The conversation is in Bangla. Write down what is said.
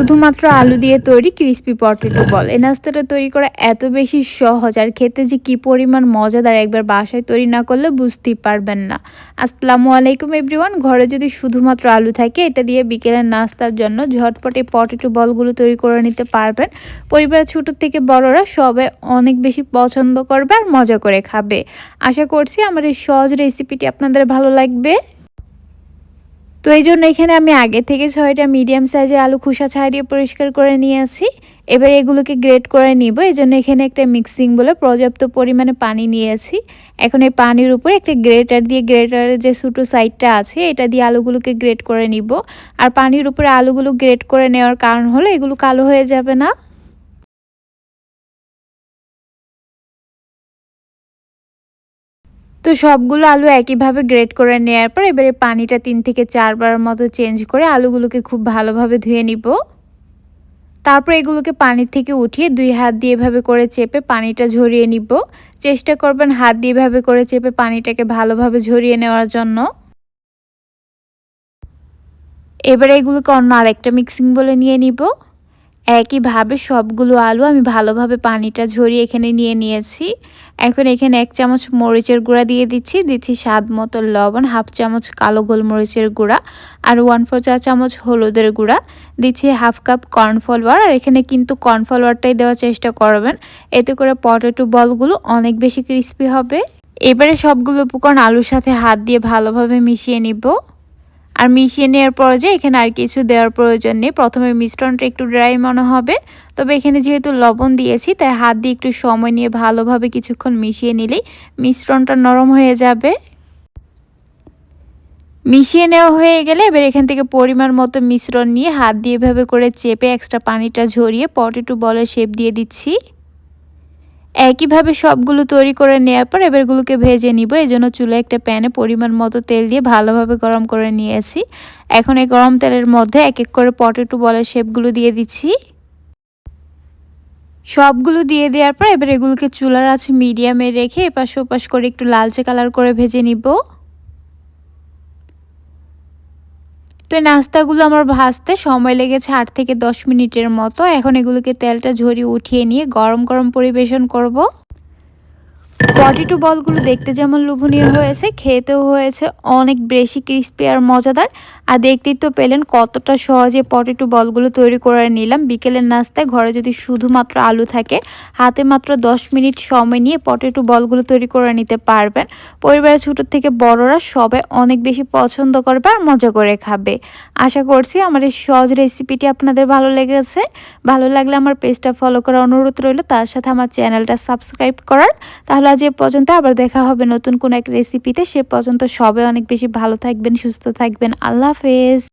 শুধুমাত্র আলু দিয়ে তৈরি ক্রিস্পি পটেটো বল এই নাস্তাটা তৈরি করা এত বেশি সহজ, আর খেতে যে কি পরিমাণ মজাদার একবার বাসায় তৈরি না করলে বুঝতেই পারবেন না। আসসালামু আলাইকুম এভরিওয়ান ঘরে যদি শুধুমাত্র আলু থাকে, এটা দিয়ে বিকেলের নাস্তার জন্য ঝটপট এই পটেটো বলগুলো তৈরি করে নিতে পারবেন। পরিবারের ছোটো থেকে বড়রা সবাই অনেক বেশি পছন্দ করবে আর মজা করে খাবে। আশা করছি আমার এই সহজ রেসিপিটি আপনাদের ভালো লাগবে। তো এই জন্য এখানে আমি আগে থেকে ছয়টা মিডিয়াম সাইজের আলু খোসা ছাড়িয়ে পরিষ্কার করে নিয়েছি এবার এগুলোকে গ্রেট করে নিব। এই জন্য এখানে একটা মিক্সিং বলে পর্যাপ্ত পরিমাণে পানি নিয়ে নিয়েছি এখন এই পানির উপর একটা গ্রেটার দিয়ে গ্রেটারের যে ছোটো সাইডটা আছে, এটা দিয়ে আলুগুলোকে গ্রেট করে নিব। আর পানির উপরে আলুগুলো গ্রেট করে নেওয়ার কারণ হলো এগুলো কালো হয়ে যাবে না। তো সবগুলো আলু একইভাবে গ্রেট করে নেওয়ার পর এবারে পানিটা তিন থেকে চারবার মতো চেঞ্জ করে আলুগুলোকে খুব ভালোভাবে ধুয়ে নিব। তারপর এগুলোকে পানি থেকে উঠিয়ে দুই হাত দিয়ে এভাবে করে চেপে পানিটা ঝরিয়ে নিব। চেষ্টা করবেন হাত দিয়ে এভাবে করে চেপে পানিটাকে ভালোভাবে ঝরিয়ে নেওয়ার জন্য। এবারে এগুলোকে অন্য আরেকটা মিক্সিং বলে নিয়ে নিব। একইভাবে সবগুলো আলু আমি ভালোভাবে পানিটা ঝরিয়ে এখানে নিয়ে নিয়েছি। এখন এখানে এক চামচ মরিচের গুঁড়া দিয়ে দিচ্ছি। দিচ্ছি স্বাদ মতো লবণ, হাফ চামচ কালো গোলমরিচের গুঁড়া আর ওয়ান ফোর চা চামচ হলুদের গুঁড়া। দিচ্ছি হাফ কাপ কর্নফ্লাওয়ার আর এখানে কিন্তু কর্নফ্লাওয়ারটাই দেওয়ার চেষ্টা করবেন। এতে করে পটেটো বলগুলো অনেক বেশি ক্রিস্পি হবে। এবারে সবগুলো উপকরণ আলুর সাথে হাত দিয়ে ভালোভাবে মিশিয়ে নিব। আর মিশিয়ে নেওয়ার পর যে এখানে আর কিছু দেওয়ার প্রয়োজন নেই। প্রথমে মিশ্রণটা একটু ড্রাই মনে হবে। তবে এখানে যেহেতু লবণ দিয়েছি, তাই হাত দিয়ে একটু সময় নিয়ে ভালোভাবে কিছুক্ষণ মিশিয়ে নিলেই মিশ্রণটা নরম হয়ে যাবে। মিশিয়ে নেওয়া হয়ে গেলে এবার এখান থেকে পরিমাণ মতো মিশ্রণ নিয়ে হাত দিয়ে এভাবে করে চেপে এক্সট্রা পানিটা ঝরিয়ে পটেটো বলের শেপ দিয়ে দিচ্ছি। একইভাবে সবগুলো তৈরি করে নেওয়ার পর এবার এগুলোকে ভেজে নিব। এই জন্য চুলে একটা প্যানে পরিমাণ মতো তেল দিয়ে ভালোভাবে গরম করে নিয়েছি। এখন এই গরম তেলের মধ্যে এক এক করে পটেটো বলের শেপগুলো দিয়ে দিচ্ছি। সবগুলো দিয়ে দেওয়ার পর এবার এগুলোকে চুলার আছে মিডিয়ামে রেখে এপাশ ওপাশ করে একটু লালচে কালার করে ভেজে নিব। তো এই নাস্তাগুলো আমার ভাজতে সময় লেগেছে আট থেকে দশ মিনিটের মতো। এখন এগুলোকে তেলটা ঝরিয়ে উঠিয়ে নিয়ে গরম গরম পরিবেশন করব। পটেটো বলগুলো দেখতে যেমন লোভনীয় হয়েছে, খেতেও হয়েছে অনেক বেশি ক্রিস্পি আর মজাদার। আর দেখতেই তো পেলেন কতটা সহজে পটেটো বলগুলো তৈরি করে নিলাম। বিকেলের নাস্তায় ঘরে যদি শুধুমাত্র আলু থাকে, হাতে মাত্র 10 মিনিট সময় নিয়ে পটেটো বলগুলো তৈরি করে নিতে পারবেন। পরিবারের ছোটোর থেকে বড়রা সবাই অনেক বেশি পছন্দ করবে আর মজা করে খাবে। আশা করছি আমার এই সহজ রেসিপিটি আপনাদের ভালো লেগেছে। ভালো লাগলে আমার পেজটা ফলো করার অনুরোধ রইল। তার সাথে আমার চ্যানেলটা সাবস্ক্রাইব করার। তাহলে আজ এ পর্যন্ত আবার দেখা হবে নতুন কোন এক রেসিপিতে। সে পর্যন্ত সবাই অনেক বেশি ভালো থাকবেন, সুস্থ থাকবেন। আল্লাহ হাফেজ।